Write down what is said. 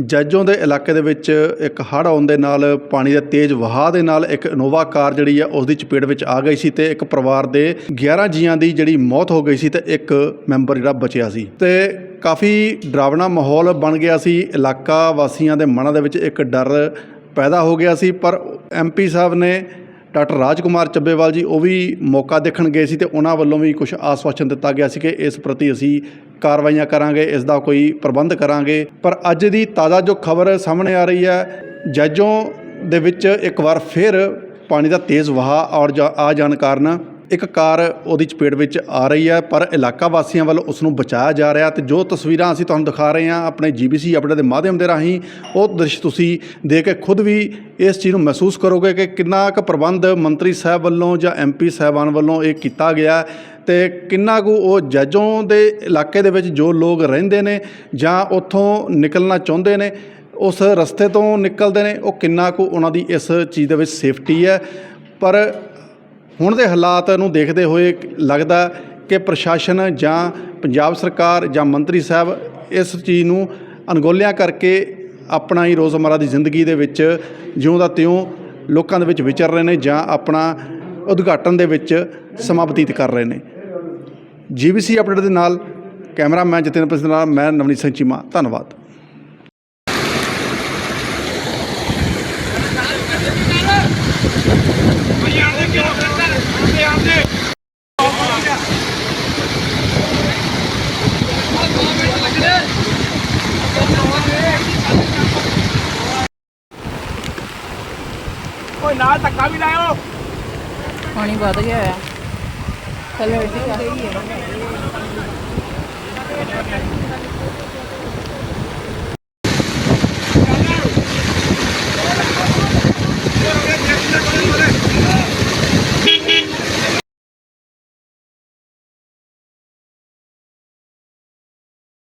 ਜੱਜੋਂ ਦੇ ਇਲਾਕੇ ਦੇ ਵਿੱਚ ਇੱਕ ਹੜ੍ਹ ਆਉਣ ਦੇ ਨਾਲ ਪਾਣੀ ਦੇ ਤੇਜ਼ ਵਹਾਅ ਦੇ ਨਾਲ ਇੱਕ ਇਨੋਵਾ ਕਾਰ ਜਿਹੜੀ ਆ ਉਸ ਦੀ ਚਪੇਟ ਵਿੱਚ ਆ ਗਈ ਸੀ ਤੇ ਇੱਕ ਪਰਿਵਾਰ ਦੇ 11 ਜੀਆਂ ਦੀ ਜਿਹੜੀ ਮੌਤ ਹੋ ਗਈ ਸੀ ਤੇ ਇੱਕ ਮੈਂਬਰ ਜਿਹੜਾ ਬਚਿਆ ਸੀ। ਤੇ ਕਾਫੀ ਡਰਾਵਣਾ ਮਾਹੌਲ ਬਣ ਗਿਆ ਸੀ। ਇਲਾਕਾ ਵਾਸੀਆਂ ਦੇ ਮਨਾਂ ਦੇ ਵਿੱਚ ਇੱਕ ਡਰ ਪੈਦਾ ਹੋ ਗਿਆ ਸੀ, ਪਰ ਐਮਪੀ ਸਾਹਿਬ ਨੇ ਡਾਕਟਰ ਰਾਜਕੁਮਾਰ ਚੱਬੇਵਾਲ ਜੀ, ਉਹ ਵੀ ਮੌਕਾ ਦੇਖਣ ਗਏ ਸੀ ਤੇ ਉਹਨਾਂ ਵੱਲੋਂ ਵੀ ਕੁਝ ਆਸਵਾਸ਼ਨ ਦਿੱਤਾ ਗਿਆ ਸੀ ਕਿ ਇਸ ਪ੍ਰਤੀ ਅਸੀਂ ਕਾਰਵਾਈਆਂ ਕਰਾਂਗੇ, ਇਸ ਦਾ ਕੋਈ ਪ੍ਰਬੰਧ ਕਰਾਂਗੇ। ਪਰ ਅੱਜ ਦੀ ਤਾਜ਼ਾ ਜੋ ਖਬਰ ਸਾਹਮਣੇ ਆ ਰਹੀ ਹੈ, ਜੱਜੋਂ ਦੇ ਵਿੱਚ ਇੱਕ ਵਾਰ ਫਿਰ ਪਾਣੀ ਦਾ ਤੇਜ਼ ਵਹਾਅ ਔਰ ਆ ਜਾਣ ਕਾਰਨ ਇੱਕ ਕਾਰ ਉਹਦੀ ਚਪੇਟ ਵਿੱਚ ਆ ਰਹੀ ਹੈ, ਪਰ ਇਲਾਕਾ ਵਾਸੀਆਂ ਵੱਲੋਂ ਉਸ ਨੂੰ ਬਚਾਇਆ ਜਾ ਰਿਹਾ ਤੇ ਜੋ ਤਸਵੀਰਾਂ ਅਸੀਂ ਤੁਹਾਨੂੰ ਦਿਖਾ ਰਹੇ ਹਾਂ ਆਪਣੇ ਜੀਬੀਸੀ ਅਪਡੇਟ ਦੇ ਮਾਧਿਅਮ ਦੇ ਰਾਹੀਂ, ਉਹ ਦ੍ਰਿਸ਼ ਤੁਸੀਂ ਦੇਖ ਕੇ ਖੁਦ ਵੀ ਇਸ ਚੀਜ਼ ਨੂੰ ਮਹਿਸੂਸ ਕਰੋਗੇ ਕਿ ਕਿੰਨਾ ਕੁ ਪ੍ਰਬੰਧ ਮੰਤਰੀ ਸਾਹਿਬ ਵੱਲੋਂ ਜਾਂ ਐਮਪੀ ਸਾਹਿਬਾਨ ਵੱਲੋਂ ਇਹ ਕੀਤਾ ਗਿਆ ਤੇ ਕਿੰਨਾ ਕੁ ਉਹ ਜੱਜੋਂ ਦੇ ਇਲਾਕੇ ਦੇ ਵਿੱਚ ਜੋ ਲੋਕ ਰਹਿੰਦੇ ਨੇ ਜਾਂ ਉੱਥੋਂ ਨਿਕਲਣਾ ਚਾਹੁੰਦੇ ਨੇ, ਉਸ ਰਸਤੇ ਤੋਂ ਨਿਕਲਦੇ ਨੇ, ਉਹ ਕਿੰਨਾ ਕੁ ਉਹਨਾਂ ਦੀ ਇਸ ਚੀਜ਼ ਦੇ ਵਿੱਚ ਸੇਫਟੀ ਹੈ। ਪਰ ਹੁਣ ਦੇ ਹਾਲਾਤ ਨੂੰ ਦੇਖਦੇ ਹੋਏ ਲੱਗਦਾ ਕਿ ਪ੍ਰਸ਼ਾਸਨ ਜਾਂ ਪੰਜਾਬ ਸਰਕਾਰ ਜਾਂ ਮੰਤਰੀ ਸਾਹਿਬ ਇਸ ਚੀਜ਼ ਨੂੰ ਅਣਗੋਲਿਆਂ ਕਰਕੇ ਆਪਣਾ ਹੀ ਰੋਜ਼ਮਰਰਾ ਦੀ ਜ਼ਿੰਦਗੀ ਦੇ ਵਿੱਚ ਜਿਉਂ ਦਾ ਤਿਉਂ ਲੋਕਾਂ ਦੇ ਵਿੱਚ ਵਿਚਰ ਰਹੇ ਨੇ ਜਾਂ ਆਪਣਾ ਉਦਘਾਟਨ ਦੇ ਵਿੱਚ ਸਮਾਂ ਬਤੀਤ ਕਰ ਰਹੇ ਨੇ। ਜੀਬੀਸੀ ਅਪਡੇਟ ਦੇ ਨਾਲ ਕੈਮਰਾਮੈਨ ਜਤਿਨ ਪ੍ਰਸਿੱਧ ਨਾਲ, ਮੈਂ ਨਵਨੀਤ ਸਿੰਘ ਚੀਮਾ, ਧੰਨਵਾਦ। ਓਏ ਨਾਲ ਧੱਕਾ ਵੀ ਲਾਇਓ ਪਾਣੀ ਵੱਧ ਗਿਆ ਹੈ ਥੱਲੇ ਮਿੱਟੀ ਆ।